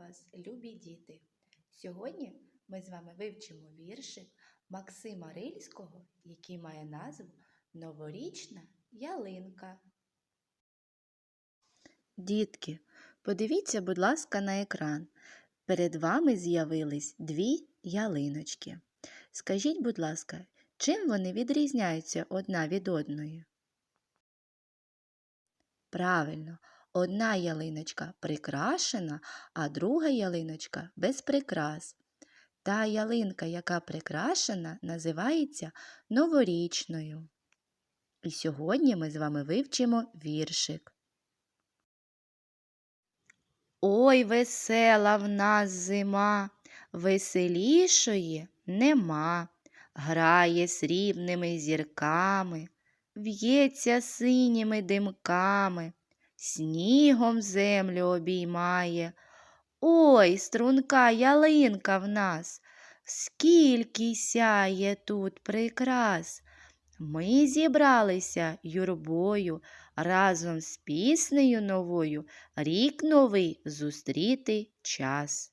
вас, любі діти! Сьогодні ми з вами вивчимо віршик Максима Рильського, який має назву Новорічна ялинка. Дітки, подивіться, будь ласка, на екран. Перед вами з'явились дві ялиночки. Скажіть, будь ласка, чим вони відрізняються одна від одної? Правильно, одна ялиночка прикрашена, а друга ялиночка без прикрас. Та ялинка, яка прикрашена, називається новорічною. І сьогодні ми з вами вивчимо віршик. Ой, весела в нас зима, веселішої нема. Грає срібними зірками, в'ється синіми димками, снігом землю обіймає. Ой, струнка ялинка в нас, скільки сяє тут прикрас. Ми зібралися юрбою разом з піснею новою рік новий зустріти час.